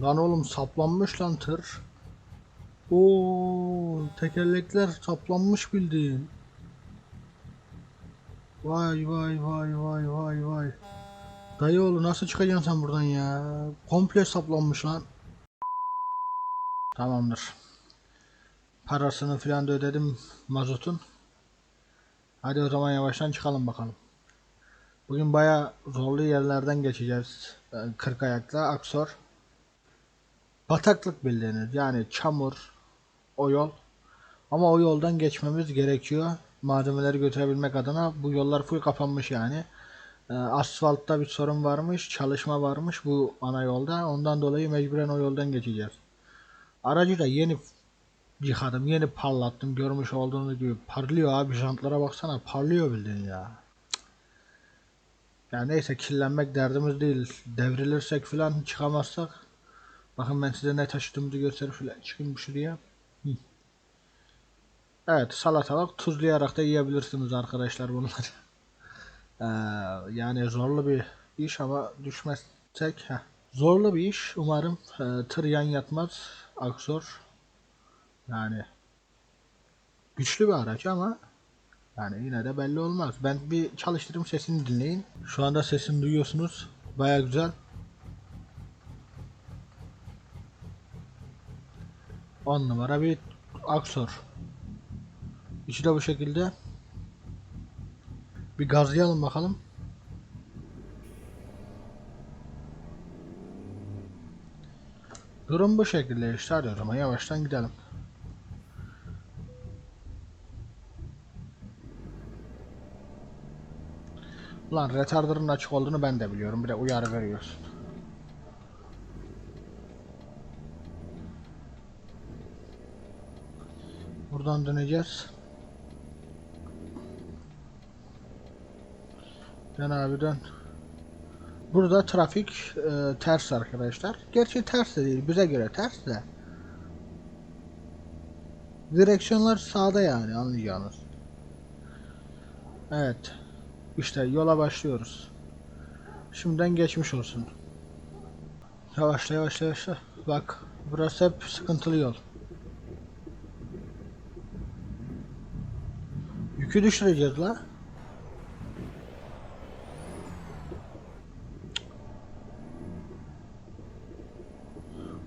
Lan oğlum saplanmış lan tır. Oo, tekerlekler saplanmış bildiğin. Vay vay vay vay vay vay. Dayı oğlu nasıl çıkacaksın sen buradan ya? Komple saplanmış lan. Tamamdır. Parasını filan da ödedim mazotun. Hadi o zaman yavaştan çıkalım bakalım. Bugün baya zorlu yerlerden geçeceğiz. Ee, Kırk ayakla Aksor. Bataklık bildiğiniz yani çamur o yol. Ama o yoldan geçmemiz gerekiyor. Malzemeleri götürebilmek adına bu yollar full kapanmış yani. Ee, asfaltta bir sorun varmış, çalışma varmış bu ana yolda. Ondan dolayı mecburen o yoldan geçeceğiz. Aracı da yeni yıkadım, yeni parlattım. Görmüş olduğunuz gibi parlıyor abi. Jantlara baksana parlıyor bildiğin ya. Ya neyse kirlenmek derdimiz değil. Devrilirsek falan çıkamazsak. Bakın ben size ne taşıdığımızı gösterip şöyle çıkayım şuraya. Hı. Evet salatalık tuzlayarak da yiyebilirsiniz arkadaşlar bunları. Ee, yani zorlu bir iş ama düşmezsek. Heh. Zorlu bir iş. Umarım e, tır yan yatmaz. Aksor. Yani güçlü bir araç ama yani yine de belli olmaz. Ben bir çalıştırayım sesini dinleyin. Şu anda sesini duyuyorsunuz. Baya güzel. 10 numara bir Aksor. İçi de bu şekilde. Bir gazlayalım bakalım. Durum bu şekilde işte hadi o zaman yavaştan gidelim. Lan retarder'ın açık olduğunu ben de biliyorum. Bir de uyarı veriyorsun. Buradan döneceğiz. Dön abi dön. Burada trafik e, ters arkadaşlar. Gerçi ters de değil. Bize göre ters de. Direksiyonlar sağda yani anlayacağınız. Evet. İşte yola başlıyoruz. Şimdiden geçmiş olsun. Yavaşla yavaşla yavaşla. Bak burası hep sıkıntılı yol. Yükü düşüreceğiz la.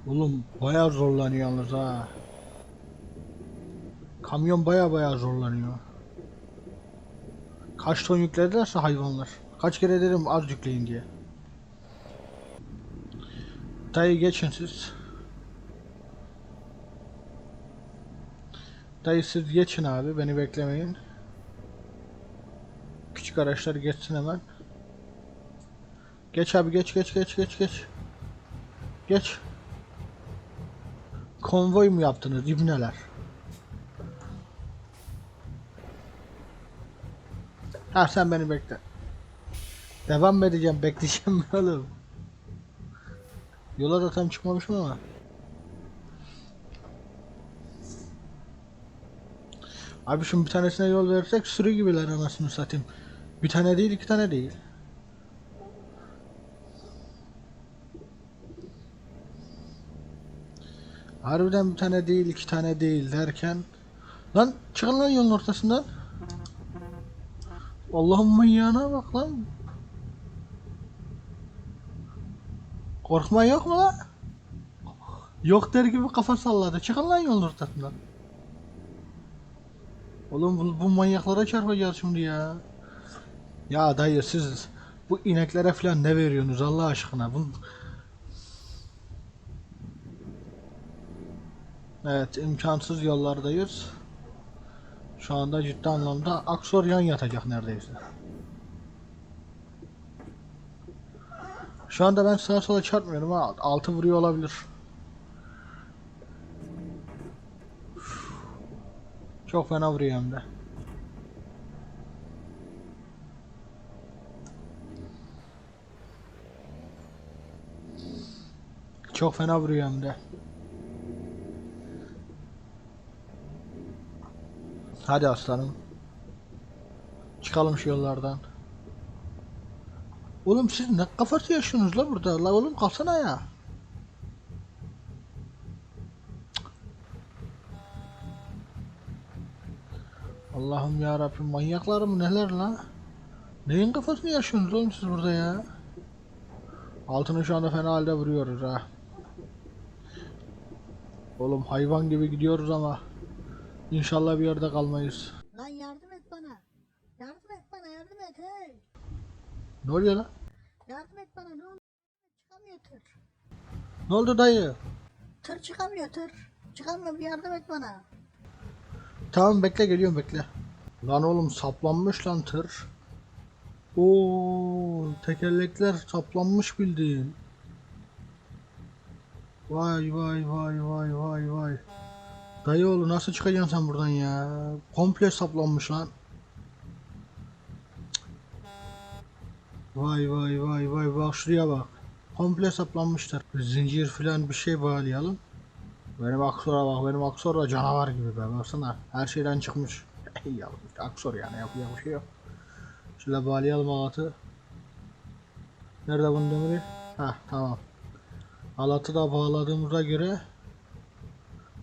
Oğlum bayağı zorlanıyor yalnız ha. Kamyon baya baya zorlanıyor. Kaç ton yükledilerse hayvanlar. Kaç kere dedim az yükleyin diye. Dayı geçin siz. Dayı siz geçin abi beni beklemeyin. Küçük araçlar geçsin hemen. Geç abi geç geç geç geç geç. Geç. Konvoy mu yaptınız ibneler? Ha sen beni bekle. Devam edeceğim bekleyeceğim oğlum? Yola da tam çıkmamışım ama. Abi şimdi bir tanesine yol verirsek sürü gibiler anasını satayım. Bir tane değil iki tane değil. Harbiden bir tane değil iki tane değil derken Lan çıkın lan yolun ortasından Allah'ın manyağına bak lan Korkma yok mu lan? Yok der gibi kafa salladı. Çıkın lan yolun ortasından. Oğlum bu, bu manyaklara çarpacağız şimdi ya. Ya dayı siz bu ineklere falan ne veriyorsunuz Allah aşkına? Bu... Evet imkansız yollardayız. Şu anda ciddi anlamda Aksor yan yatacak neredeyse. Şu anda ben sağa sola çarpmıyorum ha. Altı vuruyor olabilir. Çok fena vuruyor hem de. Çok fena vuruyor hem de. Hadi aslanım. Çıkalım şu yollardan. Oğlum siz ne kafası yaşıyorsunuz la burada? La oğlum kalsana ya. Allah'ım ya Rabbim manyaklar mı neler la? Neyin kafasını yaşıyorsunuz oğlum siz burada ya? Altını şu anda fena halde vuruyoruz ha. Oğlum hayvan gibi gidiyoruz ama inşallah bir yerde kalmayız. Lan yardım et bana. Yardım et bana yardım et hey. Ne oluyor lan? Yardım et bana ne olur. Çıkamıyor tır. Ne oldu dayı? Tır çıkamıyor tır. Çıkamıyor bir yardım et bana. Tamam bekle geliyorum bekle. Lan oğlum saplanmış lan tır. Oo tekerlekler saplanmış bildiğin. Vay vay vay vay vay vay. Dayı oğlu nasıl çıkacaksın sen buradan ya? Komple saplanmış lan. Vay vay vay vay bak şuraya bak. Komple saplanmışlar. Zincir filan bir şey bağlayalım. Benim aksora bak benim aksor da canavar gibi be baksana her şeyden çıkmış. İşte aksor yani yapacak bir şey yok. Şöyle bağlayalım ağatı. Nerede bunun demiri? Heh tamam. Halatı da bağladığımıza göre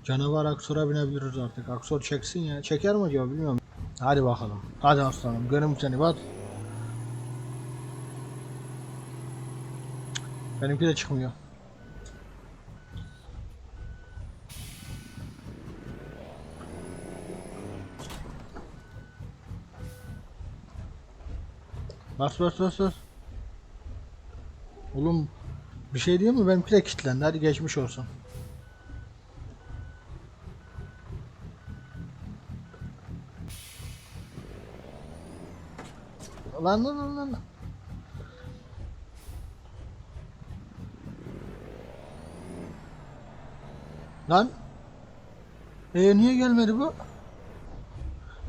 canavar aksora binebiliriz artık. Aksor çeksin ya. Çeker mi acaba bilmiyorum. Hadi bakalım. Hadi aslanım görüm seni bak. Benimki de çıkmıyor. Bas bas bas bas. Oğlum bir şey diyeyim mi? Benimki de kilitlendi. Hadi geçmiş olsun. Lan lan lan lan. Lan. E niye gelmedi bu?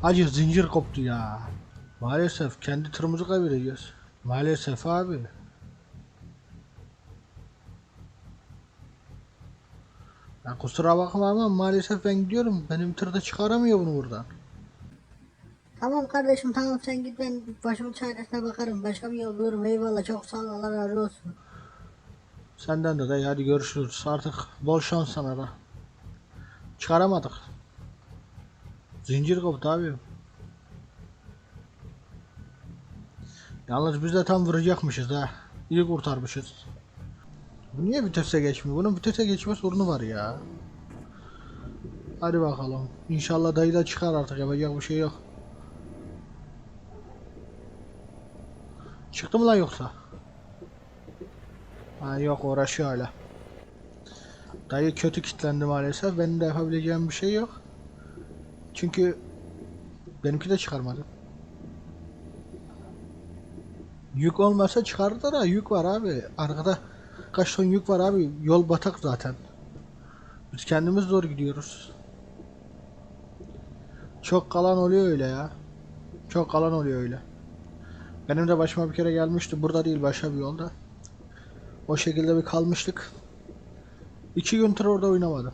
Hacı zincir koptu ya. Maalesef kendi tırımızı kaybedeceğiz. Maalesef abi. Ya kusura bakma ama maalesef ben gidiyorum. Benim tır da çıkaramıyor bunu buradan. Tamam kardeşim tamam sen git ben başımın çaresine bakarım. Başka bir yol bulurum. Eyvallah çok sağ ol Allah razı olsun. Senden de dayı hadi görüşürüz. Artık bol şans sana da. Çıkaramadık. Zincir koptu abi. Yalnız biz de tam vuracakmışız ha. İyi kurtarmışız. Bu niye vitese geçmiyor? Bunun vitese geçme sorunu var ya. Hadi bakalım. İnşallah dayı da çıkar artık yapacak bir şey yok. Çıktı mı lan yoksa? Ha yok uğraşıyor hala. Dayı kötü kilitlendi maalesef. Benim de yapabileceğim bir şey yok. Çünkü benimki de çıkarmadı. Yük olmasa çıkardı da yük var abi. Arkada kaç ton yük var abi. Yol batak zaten. Biz kendimiz zor gidiyoruz. Çok kalan oluyor öyle ya. Çok kalan oluyor öyle. Benim de başıma bir kere gelmişti. Burada değil başka bir yolda. O şekilde bir kalmıştık. İki gün tır orada oynamadım.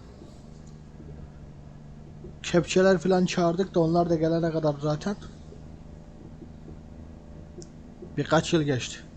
Kepçeler falan çağırdık da onlar da gelene kadar zaten. Birkaç yıl geçti.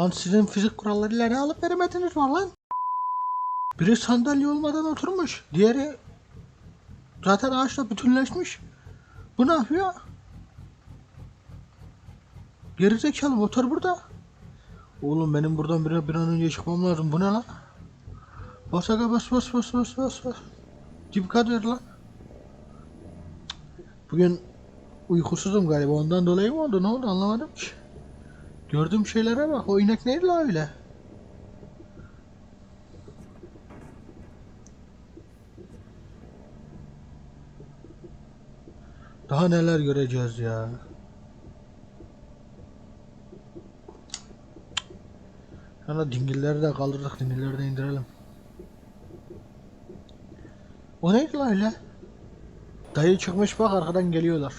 Lan sizin fizik kurallarıyla ne alıp veremediniz var lan? Biri sandalye olmadan oturmuş. Diğeri zaten ağaçla bütünleşmiş. Bu ne yapıyor? Gerizekalı motor burada. Oğlum benim buradan bir, bir an önce çıkmam lazım. Bu ne lan? Bas aga bas bas bas bas bas bas. Dipkat ver lan. Bugün uykusuzum galiba ondan dolayı mı oldu ne oldu anlamadım ki. Gördüğüm şeylere bak. O inek neydi la öyle? Daha neler göreceğiz ya. Sana dingilleri de kaldırdık. Dingilleri de indirelim. O neydi la öyle? Dayı çıkmış bak arkadan geliyorlar.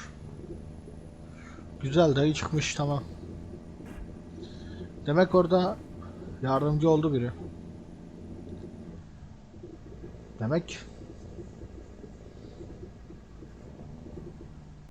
Güzel dayı çıkmış tamam. Demek orada yardımcı oldu biri. Demek